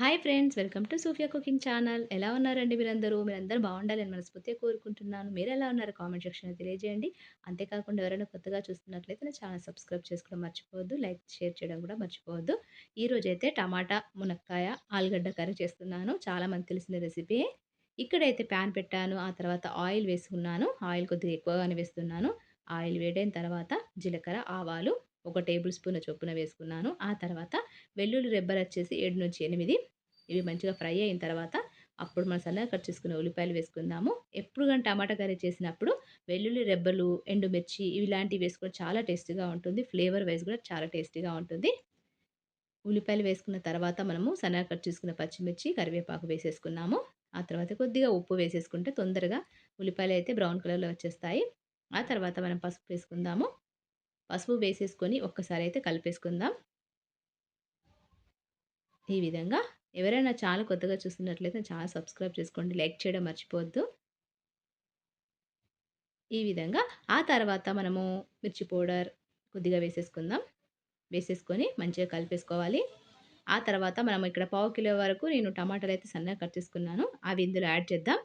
Hi friends welcome to Sufiya cooking channel. ఎలా ఉన్నారండి మీరందరూ? మీరందరూ బాగుండాలని మనస్ఫూర్తిగా కోరుకుంటున్నాను. మీరు ఎలా ఉన్నారు? కామెంట్ సెక్షన్లో తెలియజేయండి. అంతేకాకుండా ఎవరైనా కొత్తగా చూస్తున్నట్లయితే నా ఛానల్ సబ్స్క్రైబ్ చేసుకోవడం మర్చిపోవద్దు. లైక్ షేర్ చేయడం కూడా మర్చిపోవద్దు. ఈరోజైతే టమాటా మునక్కాయ ఆలుగడ్డ కర్రీ చేస్తున్నాను. చాలామంది తెలిసిన రెసిపీ. ఇక్కడైతే ప్యాన్ పెట్టాను. ఆ తర్వాత ఆయిల్ వేసుకున్నాను. ఆయిల్ కొద్దిగా ఎక్కువగానే వేస్తున్నాను. ఆయిల్ వేడైన తర్వాత జీలకర్ర ఆవాలు ఒక టేబుల్ స్పూన్ చొప్పున వేసుకున్నాను. ఆ తర్వాత వెల్లుల్లి రెబ్బలు వచ్చేసి ఏడు నుంచి ఎనిమిది. ఇవి మంచిగా ఫ్రై అయిన తర్వాత అప్పుడు మనం సన్నగా కట్ చేసుకున్న ఉల్లిపాయలు వేసుకుందాము. ఎప్పుడు కానీ టమాటా కర్రీ చేసినప్పుడు వెల్లుల్లి రెబ్బలు ఎండుమిర్చి ఇలాంటివి వేసుకొని చాలా టేస్టీగా ఉంటుంది. ఫ్లేవర్ వైజ్ కూడా చాలా టేస్టీగా ఉంటుంది. ఉల్లిపాయలు వేసుకున్న తర్వాత మనము సన్నగా కట్ చేసుకున్న పచ్చిమిర్చి కరివేపాకు వేసేసుకున్నాము. ఆ తర్వాత కొద్దిగా ఉప్పు వేసేసుకుంటే తొందరగా ఉల్లిపాయలు అయితే బ్రౌన్ కలర్లో వచ్చేస్తాయి. ఆ తర్వాత మనం పసుపు వేసుకుందాము. పసుపు వేసేసుకొని ఒక్కసారి అయితే కలిపేసుకుందాం. ఈ విధంగా ఎవరైనా చాలా కొత్తగా చూస్తున్నట్లయితే చాలా సబ్స్క్రైబ్ చేసుకోండి లైక్ చేయడం మర్చిపోవద్దు. ఈ విధంగా ఆ తర్వాత మనము మిర్చి పౌడర్ కొద్దిగా వేసేసుకుందాం. వేసేసుకొని మంచిగా కలిపేసుకోవాలి. ఆ తర్వాత మనం ఇక్కడ పావు కిలో వరకు నేను టమాటాలు అయితే సన్నగా కట్ చేసుకున్నాను. అవి ఇందులో యాడ్ చేద్దాం.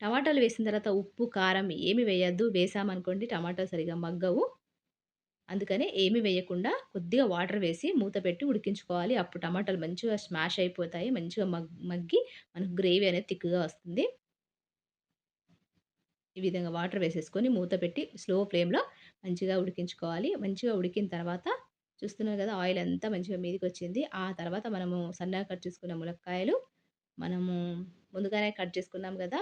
టమాటాలు వేసిన తర్వాత ఉప్పు కారం ఏమి వేయద్దు. వేసామనుకోండి టమాటాలు సరిగా మగ్గవు. అందుకనే ఏమి వేయకుండా కొద్దిగా వాటర్ వేసి మూత పెట్టి ఉడికించుకోవాలి. అప్పుడు టమాటాలు మంచిగా స్మాష్ అయిపోతాయి. మంచిగా మగ్ మగ్గి మనకు గ్రేవీ అనేది తిక్కుగా వస్తుంది. ఈ విధంగా వాటర్ వేసేసుకొని మూత పెట్టి స్లో ఫ్లేమ్లో మంచిగా ఉడికించుకోవాలి. మంచిగా ఉడికిన తర్వాత చూస్తున్నారు కదా ఆయిల్ అంతా మంచిగా మీదకి వచ్చింది ఆ తర్వాత మనము సన్నగా కట్ చేసుకున్న ములక్కాయలు మనము ముందుగానే కట్ చేసుకున్నాం కదా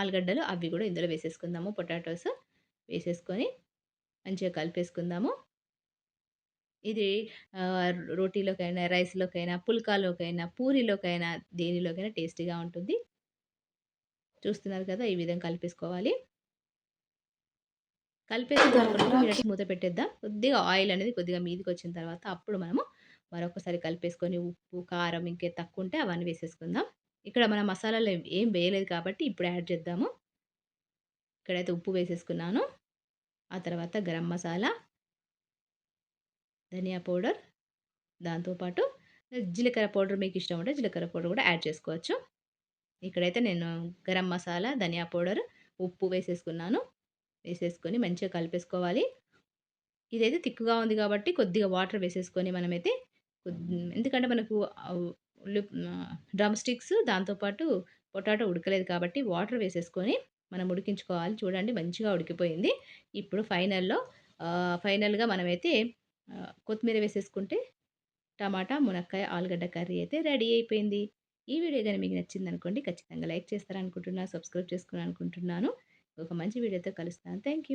ఆలుగడ్డలు అవి కూడా ఇందులో వేసేసుకుందాము. పొటాటోస్ వేసేసుకొని మంచిగా కలిపేసుకుందాము. ఇది రోటీలోకైనా రైస్లోకైనా పుల్కాలోకైనా పూరిలోకైనా దేనిలోకైనా టేస్టీగా ఉంటుంది. చూస్తున్నారు కదా ఈ విధంగా కలిపేసుకోవాలి. కలిపేసిన మూత పెట్టేద్దాం. కొద్దిగా ఆయిల్ అనేది కొద్దిగా మీదకి వచ్చిన తర్వాత అప్పుడు మనము మరొకసారి కలిపేసుకొని ఉప్పు కారం ఇంకే తక్కువ ఉంటే అవన్నీ వేసేసుకుందాం. ఇక్కడ మన మసాలాలు ఏం వేయలేదు కాబట్టి ఇప్పుడు యాడ్ చేద్దాము. ఇక్కడైతే ఉప్పు వేసేసుకున్నాను. ఆ తర్వాత గరం మసాలా ధనియా పౌడర్ దాంతోపాటు జీలకర్ర పౌడర్ మీకు ఇష్టం ఉంటే జీలకర్ర పౌడర్ కూడా యాడ్ చేసుకోవచ్చు. ఇక్కడైతే నేను గరం మసాలా ధనియా పౌడర్ ఉప్పు వేసేసుకున్నాను. వేసేసుకొని మంచిగా కలిపేసుకోవాలి. ఇదైతే తిక్కుగా ఉంది కాబట్టి కొద్దిగా వాటర్ వేసేసుకొని మనమైతే ఎందుకంటే మనకు డ్రమ్ స్టిక్స్ దాంతోపాటు పొటాటో ఉడకలేదు కాబట్టి వాటర్ వేసేసుకొని మనం ఉడికించుకోవాలి. చూడండి మంచిగా ఉడికిపోయింది. ఇప్పుడు ఫైనల్లో ఫైనల్గా మనమైతే కొత్తిమీర వేసేసుకుంటే టమాటా మునక్కాయ ఆలుగడ్డ కర్రీ అయితే రెడీ అయిపోయింది. ఈ వీడియో కానీ మీకు నచ్చింది అనుకోండి ఖచ్చితంగా లైక్ చేస్తారనుకుంటున్నాను సబ్స్క్రైబ్ చేసుకుని అనుకుంటున్నాను ఒక మంచి వీడియోతో కలుస్తాను. Thank you